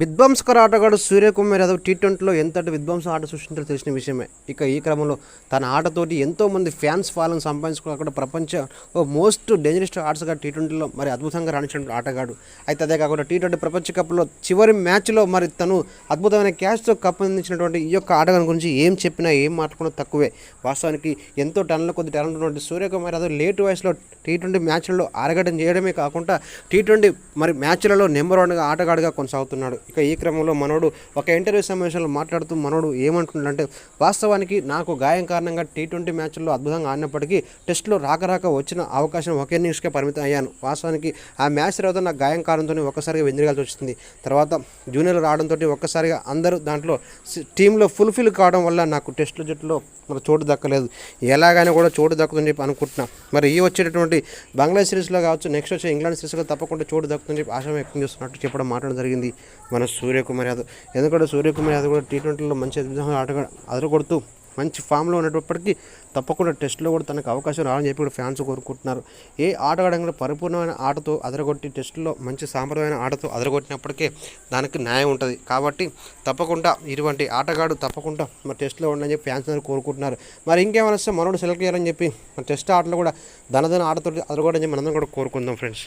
విధ్వంసకర ఆటగాడు సూర్యకుమార్ యాదవ్ టీ ట్వంటీలో ఎంతటి విధ్వంసం ఆట సృష్టించాలో తెలిసిన విషయమే. ఇక ఈ క్రమంలో తన ఆటతోటి ఎంతో మంది ఫ్యాన్స్ ఫాలోని సంపాదించుకుని అక్కడ ప్రపంచ ఓ మోస్ట్ డేంజరస్ ఆర్ట్స్గా టీ ట్వంటీలో మరి అద్భుతంగా రాణించిన ఆటగాడు. అయితే అదే కాకుండా టీ ట్వంటీ ప్రపంచ కప్లో చివరి మ్యాచ్లో మరి తను అద్భుతమైన క్యాచ్తో కప్ అందించినటువంటి ఈ యొక్క ఆటగాని గురించి ఏం చెప్పినా ఏం మాట్లాడుకున్నా తక్కువే. వాస్తవానికి ఎంతో టన్నుల కొద్ది టాలెంట్ ఉన్నటువంటి సూర్యకుమార్ యాదవ్ లేట్ వయసులో టీ ట్వంటీ మ్యాచ్లలో అరగడం చేయడమే కాకుండా టీ ట్వంటీ మరి మ్యాచ్లలో నెంబర్ వన్గా ఆటగాడిగా కొనసాగుతున్నాడు. ఇక ఈ క్రమంలో మనోడు ఒక ఇంటర్వ్యూ సమావేశంలో మాట్లాడుతూ మనోడు ఏమంటుండంటే వాస్తవానికి నాకు గాయం కారణంగా టీ ట్వంటీ మ్యాచ్ల్లో అద్భుతంగా ఆడినప్పటికీ టెస్ట్లో రాక రాక వచ్చిన అవకాశం ఒకే ఇన్నింగ్స్కే పరిమితం అయ్యాను. వాస్తవానికి ఆ మ్యాచ్ తర్వాత నా గాయం కారణంతో ఒక్కసారిగా వెందిరగాల్సి వచ్చింది. తర్వాత జూనియర్లు రావడంతో ఒక్కసారిగా అందరూ దాంట్లో టీంలో ఫుల్ఫిల్ కావడం వల్ల నాకు టెస్టుల జట్టులో మరి చోటు దక్కలేదు. ఎలాగైనా కూడా చోటు దక్కుతుందని చెప్పి అనుకుంటున్నా. మరి ఈ వచ్చేటటువంటి బంగ్లాదేశ్ సిరీస్లో కావచ్చు నెక్స్ట్ వచ్చే ఇంగ్లాండ్ సిరీస్లో తప్పకుండా చోటు దక్కుతుందని చెప్పి ఆశ వ్యక్తం చేస్తున్నట్టు చెప్పడం మాట్లాడడం జరిగింది. మన సూర్యకుమార్ యాదవ్. ఎందుకంటే సూర్యకుమార్ యాదవ్ కూడా టీ ట్వంటీలో మంచి ఆటగా అదరగొడుతూ మంచి ఫామ్లో ఉన్నప్పటికీ తప్పకుండా టెస్ట్లో కూడా తనకు అవకాశం రావాలని చెప్పి కూడా ఫ్యాన్స్ కోరుకుంటున్నారు. ఏ ఆటగాడంగా పరిపూర్ణమైన ఆటతో అదరగొట్టి టెస్టులో మంచి సాంప్రదాయమైన ఆటతో అదరగొట్టినప్పటికే దానికి న్యాయం ఉంటుంది. కాబట్టి తప్పకుండా ఇటువంటి ఆటగాడు తప్పకుండా మరి టెస్ట్లో ఉండని చెప్పి ఫ్యాన్స్ అందరూ కోరుకుంటున్నారు. మరి ఇంకేమైనా వస్తే మనోడు సెలెక్ట్ చేయాలని చెప్పి మన టెస్ట్ ఆటలో కూడా ధనధన ఆటతో అదరగొట్టని చెప్పి మనందరం కూడా కోరుకుందాం ఫ్రెండ్స్.